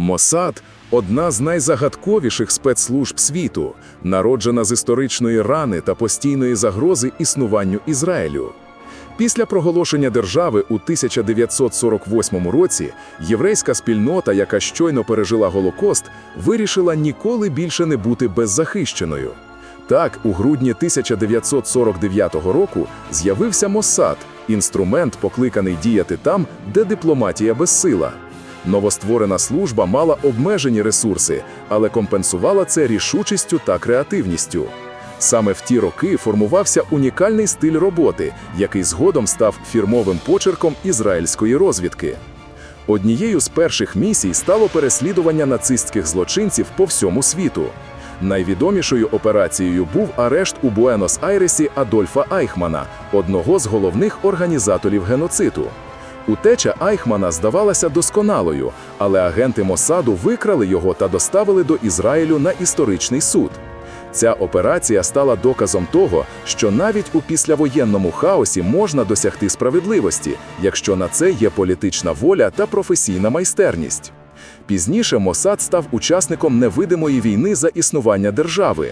Мосад одна з найзагадковіших спецслужб світу, народжена з історичної рани та постійної загрози існуванню Ізраїлю. Після проголошення держави у 1948 році єврейська спільнота, яка щойно пережила Голокост, вирішила ніколи більше не бути беззахищеною. Так, у грудні 1949 року з'явився Моссад – інструмент, покликаний діяти там, де дипломатія безсила. Новостворена служба мала обмежені ресурси, але компенсувала це рішучістю та креативністю. Саме в ті роки формувався унікальний стиль роботи, який згодом став фірмовим почерком ізраїльської розвідки. Однією з перших місій стало переслідування нацистських злочинців по всьому світу. Найвідомішою операцією був арешт у Буенос-Айресі Адольфа Айхмана, одного з головних організаторів геноциду. Утеча Айхмана здавалася досконалою, але агенти Мосаду викрали його та доставили до Ізраїлю на історичний суд. Ця операція стала доказом того, що навіть у післявоєнному хаосі можна досягти справедливості, якщо на це є політична воля та професійна майстерність. Пізніше Мосад став учасником невидимої війни за існування держави.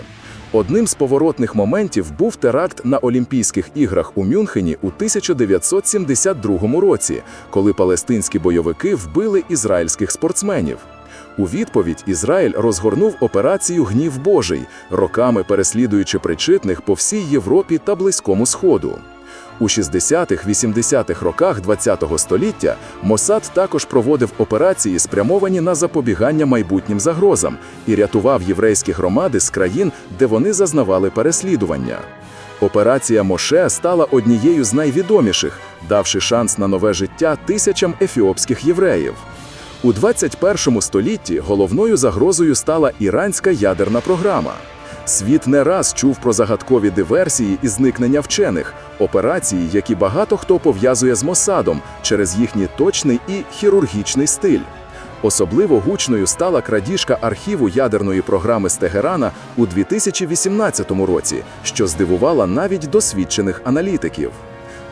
Одним з поворотних моментів був теракт на Олімпійських іграх у Мюнхені у 1972 році, коли палестинські бойовики вбили ізраїльських спортсменів. У відповідь Ізраїль розгорнув операцію Гнів Божий, роками переслідуючи причетних по всій Європі та Близькому Сходу. У 60-80-х роках ХХ століття Мосад також проводив операції, спрямовані на запобігання майбутнім загрозам, і рятував єврейські громади з країн, де вони зазнавали переслідування. Операція Моше стала однією з найвідоміших, давши шанс на нове життя тисячам ефіопських євреїв. У 21 столітті головною загрозою стала іранська ядерна програма. Світ не раз чув про загадкові диверсії і зникнення вчених, операції, які багато хто пов'язує з Мосадом через їхній точний і хірургічний стиль. Особливо гучною стала крадіжка архіву ядерної програми з Тегерана у 2018 році, що здивувала навіть досвідчених аналітиків.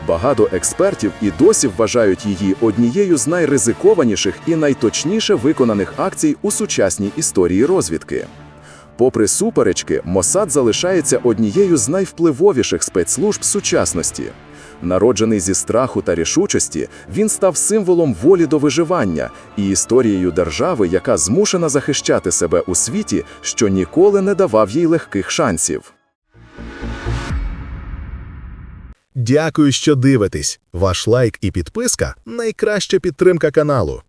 Багато експертів і досі вважають її однією з найризикованіших і найточніше виконаних акцій у сучасній історії розвідки. Попри суперечки, Мосад залишається однією з найвпливовіших спецслужб сучасності. Народжений зі страху та рішучості, він став символом волі до виживання і історією держави, яка змушена захищати себе у світі, що ніколи не давав їй легких шансів. Дякую, що дивитесь. Ваш лайк і підписка найкраща підтримка каналу.